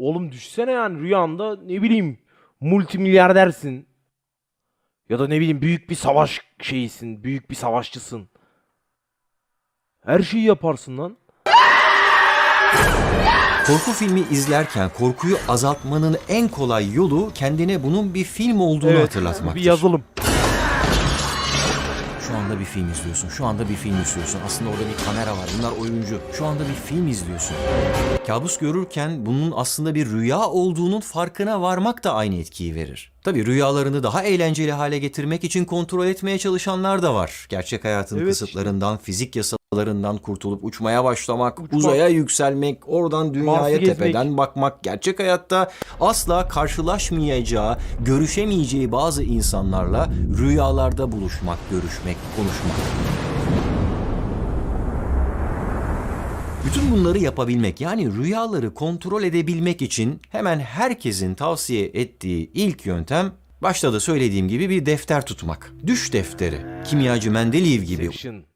Oğlum düşsene yani rüyanda ne bileyim multimilyardersin. Ya da ne bileyim büyük bir savaş şeyisin. Büyük bir savaşçısın. Her şeyi yaparsın lan. Korku filmi izlerken korkuyu azaltmanın en kolay yolu kendine bunun bir film olduğunu hatırlatmaktır. Bir yazılım. Şu anda bir film izliyorsun. Şu anda bir film izliyorsun. Aslında orada bir kamera var. Bunlar oyuncu. Şu anda bir film izliyorsun. Kabus görürken bunun aslında bir rüya olduğunun farkına varmak da aynı etkiyi verir. Tabii rüyalarını daha eğlenceli hale getirmek için kontrol etmeye çalışanlar da var. Gerçek hayatın Evet kısıtlarından, fizik yasalarından kurtulup uçmaya başlamak, Uçmak. uzaya yükselmek, oradan dünyaya Mars'ı gezmek. tepeden bakmak, gerçek hayatta asla karşılaşmayacağı, görüşemeyeceği bazı insanlarla rüyalarda buluşmak, görüşmek, konuşmak. Bütün bunları yapabilmek yani rüyaları kontrol edebilmek için hemen herkesin tavsiye ettiği ilk yöntem başta da söylediğim gibi bir defter tutmak. Düş defteri. Kimyacı Mendeleev gibi Inception.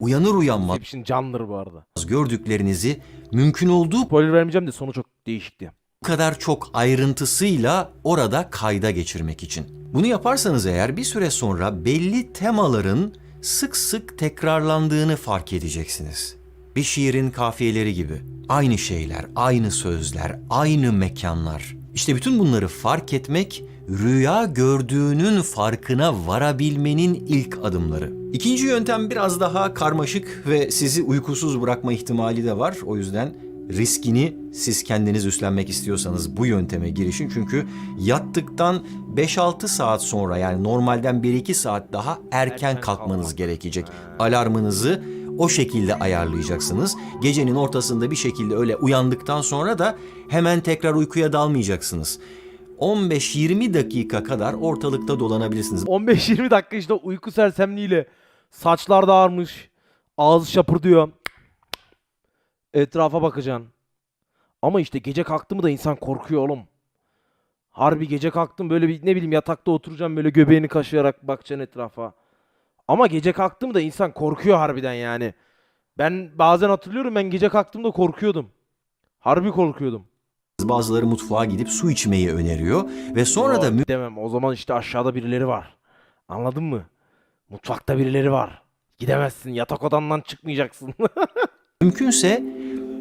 Uyanır uyanmaz Inception candır bu arada. gördüklerinizi mümkün olduğu Spoiler vermeyeceğim de sonu çok değişikti. kadar çok ayrıntısıyla orada kayda geçirmek için. Bunu yaparsanız eğer bir süre sonra belli temaların sık sık tekrarlandığını fark edeceksiniz. Bir şiirin kafiyeleri gibi. Aynı şeyler, aynı sözler, aynı mekanlar. İşte bütün bunları fark etmek rüya gördüğünün farkına varabilmenin ilk adımları. İkinci yöntem biraz daha karmaşık ve sizi uykusuz bırakma ihtimali de var. O yüzden riskini siz kendiniz üstlenmek istiyorsanız bu yönteme girişin. Çünkü yattıktan 5-6 saat sonra yani normalden 1-2 saat daha erken kalkmanız gerekecek. Alarmınızı o şekilde ayarlayacaksınız. Gecenin ortasında bir şekilde öyle uyandıktan sonra da hemen tekrar uykuya dalmayacaksınız. 15-20 dakika kadar ortalıkta dolanabilirsiniz. 15-20 dakika işte uyku sersemliğiyle saçlar dağarmış, ağız şapırdıyor. Etrafa bakacaksın. Ama işte gece kalktı mı da insan korkuyor oğlum. Harbi gece kalktım böyle bir ne bileyim yatakta oturacağım böyle göbeğini kaşıyarak bakacaksın etrafa. Ama gece kalktım da insan korkuyor harbiden yani. Ben bazen hatırlıyorum ben gece kalktığımda korkuyordum. Harbi korkuyordum. Bazıları mutfağa gidip su içmeyi öneriyor ve sonra da Yok, Gidemem. O zaman işte aşağıda birileri var. Anladın mı? Mutfakta birileri var. Gidemezsin. Yatak odandan çıkmayacaksın. Mümkünse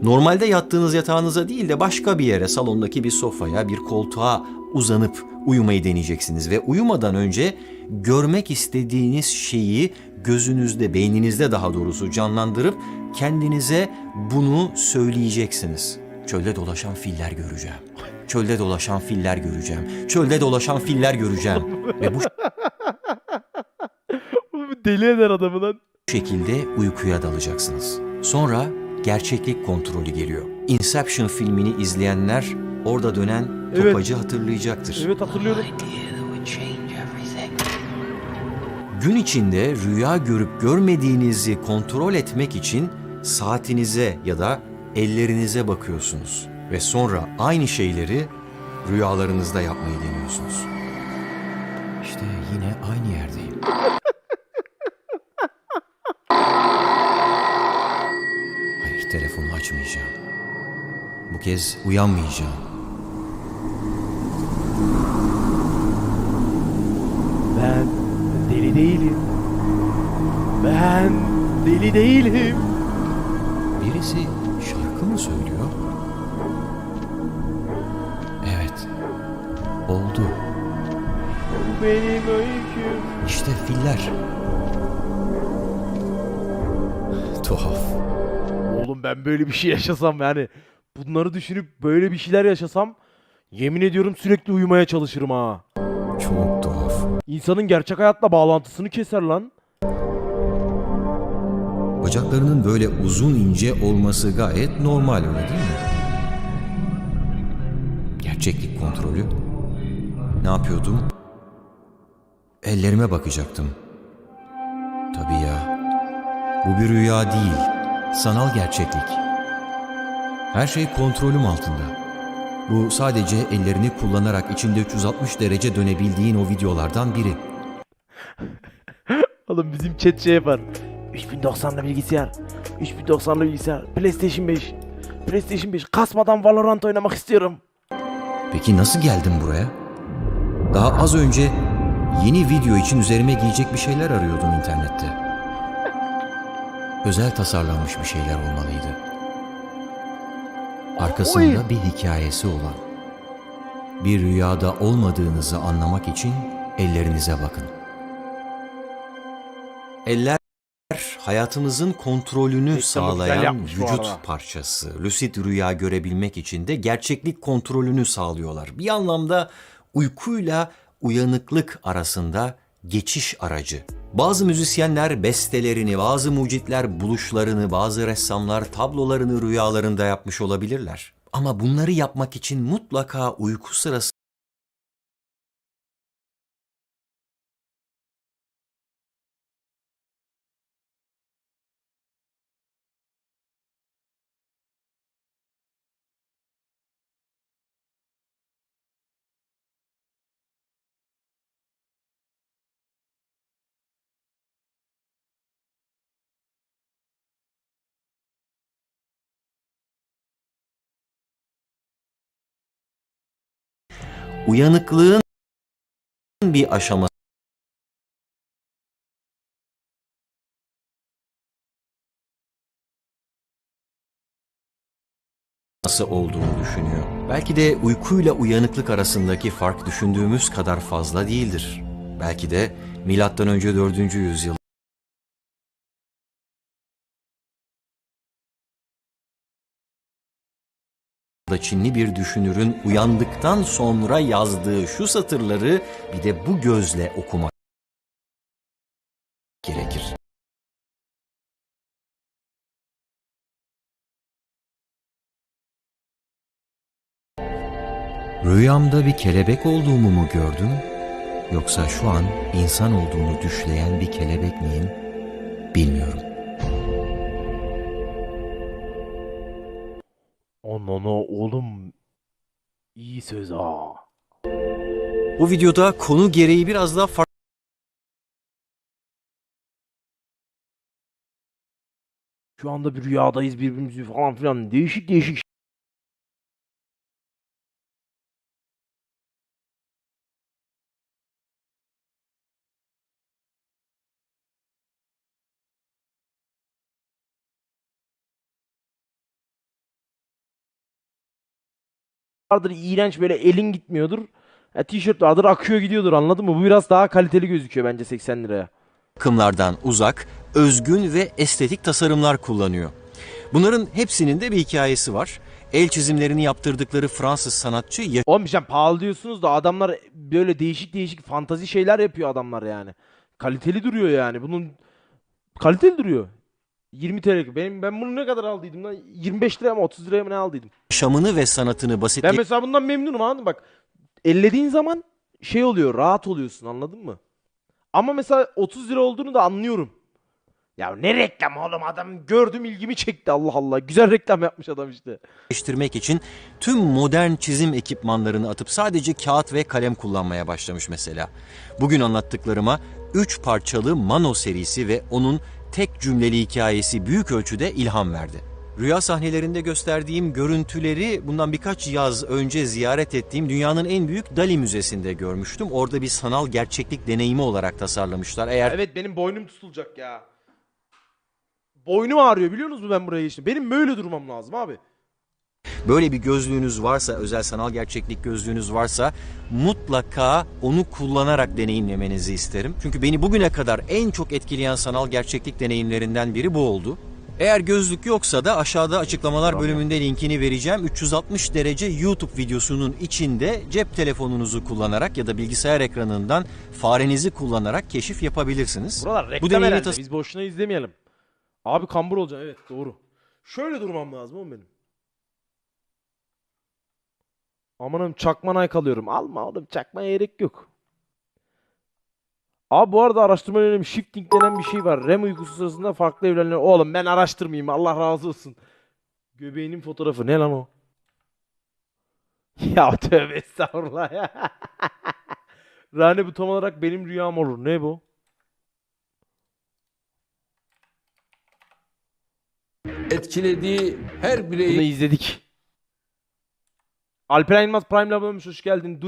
normalde yattığınız yatağınıza değil de başka bir yere, salondaki bir sofaya, bir koltuğa uzanıp uyumayı deneyeceksiniz ve uyumadan önce görmek istediğiniz şeyi gözünüzde, beyninizde daha doğrusu canlandırıp kendinize bunu söyleyeceksiniz. Çölde dolaşan filler göreceğim. Çölde dolaşan filler göreceğim. Çölde dolaşan filler göreceğim. Ve bu deli eder adamı lan. şekilde uykuya dalacaksınız. Sonra gerçeklik kontrolü geliyor. Inception filmini izleyenler orada dönen Evet. topacı hatırlayacaktır. Evet hatırlıyorum. Gün içinde rüya görüp görmediğinizi kontrol etmek için saatinize ya da ellerinize bakıyorsunuz ve sonra aynı şeyleri rüyalarınızda yapmayı deniyorsunuz. İşte yine aynı yerdeyim. Hayır, telefonu açmayacağım. Bu kez uyanmayacağım. Ben deli değilim. Ben deli değilim. İşte filler. Tuhaf. Oğlum ben böyle bir şey yaşasam yani bunları düşünüp böyle bir şeyler yaşasam yemin ediyorum sürekli uyumaya çalışırım ha. Çok tuhaf. İnsanın gerçek hayatla bağlantısını keser lan. Bacaklarının böyle uzun ince olması gayet normal öyle değil mi? Gerçeklik kontrolü. Ne yapıyordum? Ellerime bakacaktım. Tabii ya. Bu bir rüya değil. Sanal gerçeklik. Her şey kontrolüm altında. Bu sadece ellerini kullanarak içinde 360 derece dönebildiğin o videolardan biri. Oğlum bizim chat şey yapar. 3090'lı bilgisayar. 3090'lı bilgisayar. PlayStation 5. PlayStation 5. Kasmadan Valorant oynamak istiyorum. Peki nasıl geldim buraya? Daha az önce yeni video için üzerime giyecek bir şeyler arıyordum internette. Özel tasarlanmış bir şeyler olmalıydı. Arkasında bir hikayesi olan. Bir rüyada olmadığınızı anlamak için ellerinize bakın. Eller hayatımızın kontrolünü güzel sağlayan vücut parçası. Lucid rüya görebilmek için de gerçeklik kontrolünü sağlıyorlar. Bir anlamda uykuyla uyanıklık arasında geçiş aracı. Bazı müzisyenler bestelerini, bazı mucitler buluşlarını, bazı ressamlar tablolarını rüyalarında yapmış olabilirler. Ama bunları yapmak için mutlaka uyku sırası uyanıklığın bir aşaması olduğunu düşünüyor. Belki de uykuyla uyanıklık arasındaki fark düşündüğümüz kadar fazla değildir. Belki de milattan önce 4. yüzyıl da Çinli bir düşünürün uyandıktan sonra yazdığı şu satırları bir de bu gözle okumak gerekir. Rüyamda bir kelebek olduğumu mu gördüm? Yoksa şu an insan olduğunu düşleyen bir kelebek miyim? Bilmiyorum. Anana oğlum. İyi söz ha. Bu videoda konu gereği biraz daha farklı Şu anda bir rüyadayız birbirimizi falan filan. Değişik değişik vardır iğrenç böyle elin gitmiyordur. Ya tişört vardır akıyor gidiyordur anladın mı? Bu biraz daha kaliteli gözüküyor bence 80 liraya. akımlardan uzak, özgün ve estetik tasarımlar kullanıyor. Bunların hepsinin de bir hikayesi var. El çizimlerini yaptırdıkları Fransız sanatçı Oğlum bir şey pahalı diyorsunuz da adamlar böyle değişik değişik fantazi şeyler yapıyor adamlar yani. Kaliteli duruyor yani. Bunun kaliteli duruyor. 20 TL. Benim ben bunu ne kadar aldıydım lan? 25 liraya mı 30 liraya mı ne aldıydım? yaşamını ve sanatını Ben mesela bundan memnunum anladın? Bak ellediğin zaman şey oluyor rahat oluyorsun anladın mı? Ama mesela 30 lira olduğunu da anlıyorum. Ya ne reklam oğlum adam gördüm ilgimi çekti Allah Allah. Güzel reklam yapmış adam işte. basitleştirmek için tüm modern çizim ekipmanlarını atıp sadece kağıt ve kalem kullanmaya başlamış mesela. Bugün anlattıklarıma 3 parçalı Mano serisi ve onun tek cümleli hikayesi büyük ölçüde ilham verdi. Rüya sahnelerinde gösterdiğim görüntüleri bundan birkaç yaz önce ziyaret ettiğim dünyanın en büyük Dali Müzesi'nde görmüştüm. Orada bir sanal gerçeklik deneyimi olarak tasarlamışlar. Eğer Evet benim boynum tutulacak ya. Boynum ağrıyor biliyor musunuz ben buraya geçtim. Benim böyle durmam lazım abi. Böyle bir gözlüğünüz varsa, özel sanal gerçeklik gözlüğünüz varsa mutlaka onu kullanarak deneyimlemenizi isterim. Çünkü beni bugüne kadar en çok etkileyen sanal gerçeklik deneyimlerinden biri bu oldu. Eğer gözlük yoksa da aşağıda açıklamalar bölümünde linkini vereceğim. 360 derece YouTube videosunun içinde cep telefonunuzu kullanarak ya da bilgisayar ekranından farenizi kullanarak keşif yapabilirsiniz. Buralar reklam Bu deneyimi herhalde. tas- Biz boşuna izlemeyelim. Abi kambur olacağım evet doğru. Şöyle durmam lazım oğlum benim. Amanım çakmanay kalıyorum. Alma oğlum çakmaya gerek yok. Abi bu arada araştırma önemli. Shifting denen bir şey var. REM uykusu sırasında farklı evrenler. Oğlum ben araştırmayayım. Allah razı olsun. Göbeğinin fotoğrafı. Ne lan o? Ya tövbe estağfurullah ya. Rane bu tam olarak benim rüyam olur. Ne bu? etkilediği her Bunu bireyi izledik. Alperen Yılmaz abone olmuş. Hoş geldin. Duri